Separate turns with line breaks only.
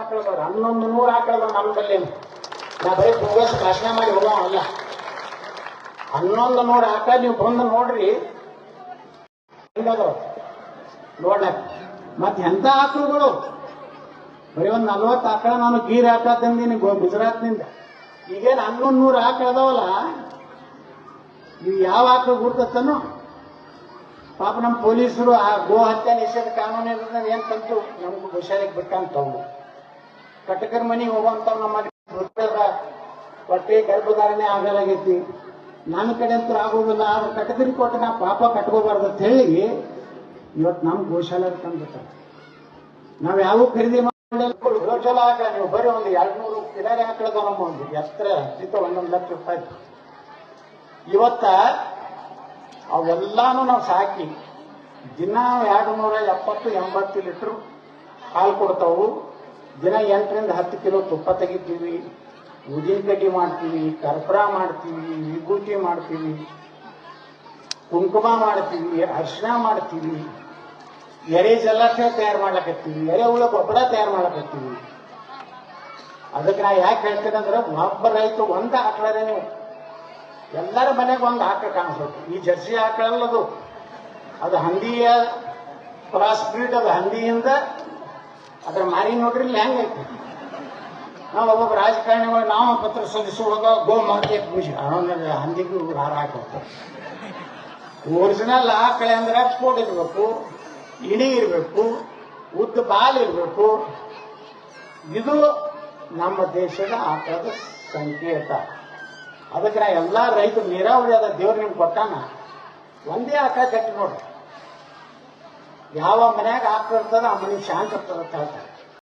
ಆಕಳದವ್ರು ಹನ್ನೊಂದು ನೂರು ಆಕಳದವ್ ನಮ್ಮ ಬಲ್ಲಿ. ನಾ ಬರೀ ಬೋಗಸ್ ಭಾಷಣ ಮಾಡಿ ಹೋಗೋವಲ್ಲ ಹನ್ನೊಂದು ನೂರು ಆಕಳ ನೀವು ಬಂದು ನೋಡ್ರಿ. ಹೆಂಗದವ? ನೋಡ್ಲಕ್ಕ ಮತ್ತೆ ಎಂತ ಆಕಳುಗಳು? ಬರೀ ಒಂದು ನಲ್ವತ್ತು ಆಕಳ ನಾನು ಗೀರ್ ಆಕಳ ತಂದೀನಿ ಗುಜರಾತ್ನಿಂದ. ಈಗೇನು ಹನ್ನೊಂದು ನೂರು ಆಕಳ ಅದಾವಲ್ಲ ನೀವು ಯಾವ ಆಕಳು ಗುರ್ತತ್ತನೋ ಪಾಪ ನಮ್ಮ ಪೊಲೀಸರು ಆ ಗೋ ಹತ್ಯೆ ನಿಷೇಧ ಕಾನೂನು ಏನು ಏನ್ ತಂತು ನಮ್ಗೆ ಹುಷಾರಿಗೆ ಬಿಟ್ಟಂತವು ಕಟಕರ ಮನೆಗೆ ಹೋಗುವಂತವ್ ನಮ್ಮಲ್ಲಿ ಹೊಟ್ಟೆ ಗರ್ಭಧಾರಣೆ ಆಗಲಾಗೈತಿ. ನನ್ನ ಕಡೆ ಅಂತೂ ಆಗೋದಿಲ್ಲ, ಆದ್ರೆ ಕಟಕರಿ ಕೊಟ್ಟು ನಾ ಪಾಪ ಕಟ್ಕೋಬಾರ್ದು ಅಂತ ಹೇಳಿ ಇವತ್ತು ನಮ್ಮ ಗೋಶಾಲೆ ತಂದ್ಬಿಟ್ಟ ನಾವ್ ಯಾವ ಖರೀದಿ ಮಾಡಿ ಗೋಶಾಲ ಹಾಕ ನೀವು ಬರೀ ಒಂದು ಎರಡು ನೂರು ಕಿಲಾರಿ ಹಾಕಳದ ನಮ್ಮ ಒಂದು ಎತ್ತರ ಹತ್ತಿತ್ತ ಒಂದೊಂದು ಲಕ್ಷ ರೂಪಾಯಿ. ಇವತ್ತ ಅವೆಲ್ಲಾನು ನಾವು ಸಾಕಿ ದಿನ ಎರಡು ನೂರ ಎಪ್ಪತ್ತು ಎಂಬತ್ತು ಲೀಟ್ರ್ ಹಾಲು ಕೊಡ್ತಾವು. ದಿನ ಎಂಟರಿಂದ ಹತ್ತು ಕಿಲೋ ತುಪ್ಪ ತೆಗಿತೀವಿ ಉದಿನ ಕಡ್ಡಿ ಮಾಡ್ತೀವಿ, ಕರ್ಪೂರ ಮಾಡ್ತೀವಿ ವಿಭೂತಿ ಮಾಡ್ತೀವಿ, ಕುಂಕುಮ ಮಾಡ್ತೀವಿ ಅರ್ಶನ ಮಾಡ್ತೀವಿ, ಎರೆ ಜಲಾಶಯ ತಯಾರು ಮಾಡ್ಲಕತ್ತೀವಿ ಎರೆಹುಳ ಗೊಬ್ಬರ ತಯಾರು ಮಾಡ್ಲಕತ್ತೀವಿ. ಅದಕ್ಕೆ ನಾ ಯಾಕೆ ಹೇಳ್ತೇನೆ ಅಂದ್ರೆ, ಒಬ್ಬ ರೈತ ಒಂದು ಹಾಕ್ಲಾರೆ ನೀವು ಎಲ್ಲರ ಮನೆಗೆ ಒಂದು ಆಕಳ ಕಾಣಿಸ್ಬೇಕು. ಈ ಜರ್ಸಿ ಆಕಳಲ್ಲದು. ಅದು ಹಂದಿಯ, ಕ್ರಾಸ್ ಬ್ರೀಡ್ ಅದು ಹಂದಿಯಿಂದ ಅದ್ರ ಮಾರಿ ನೋಡ್ರಿ ಹೆಂಗೈತಿ ನಾವು ಒಬ್ಬೊಬ್ಬ ರಾಜಕಾರಣಿಗಳು, ನಾವು ಪತ್ರ ಸಲ್ಲಿಸುವಾಗ ಗೋ ಮಾತೆ ಪೂಜೆ. ಅವನ ಹಂದಿಗೂ ಹಾರ ಹಾಕೋತಾರೆ ಒರಿಜಿನಲ್ ಆಕಳೆ ಅಂದ್ರೆ ಎಕ್ಸ್ಪೋರ್ಟ್ ಇರಬೇಕು ಇಣಿ ಇರಬೇಕು, ಉದ್ದ ಬಾಲ್ ಇರಬೇಕು. ಇದು ನಮ್ಮ ದೇಶದ ಆಕಳದ ಸಂಕೇತ. ಅದಕ್ಕೆ ನಾ ಎಲ್ಲ ರೈತರು ನೀರಾವರಿ ಅದ ದೇವ್ರು ನಿಮ್ಗೆ ಕೊಟ್ಟಾನ? ಒಂದೇ ಆಕಳ ಕಟ್ಟಿ ನೋಡ್ರಿ. ಯಾವ ಮನ್ಯಾಗ ಆಕಳ ಆ ಮನೆ ಶಾಂತ ಇರ್ತದ ಅಂತ ಹೇಳ್ತಾರೆ.